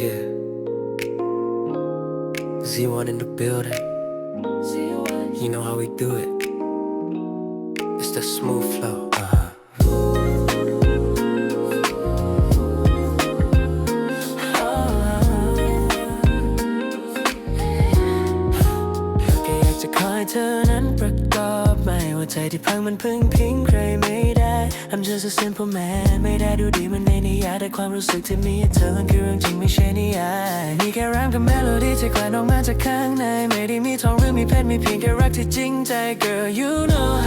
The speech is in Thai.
Yeah. Z1 in the building. You know how we do it. It's the smooth flow. Uh-huh. แค่อยากจะคอยเธอนั้นประกอบไม่ว่าใจที่พังมันพึ่งพิงใครไม่ได้ I'm just a simple man ไม่ได้ดูดีมันในนิยายแต่ความรู้สึกที่มีเธอมันคือเรื่องจริง ค่รำกับเมโลดี้ที่แกลั่นออกมาจากข้างใน ไม่ได้มีทองหรือมีเพชรมีเพียงแค่รักที่จริงใจ Girl you know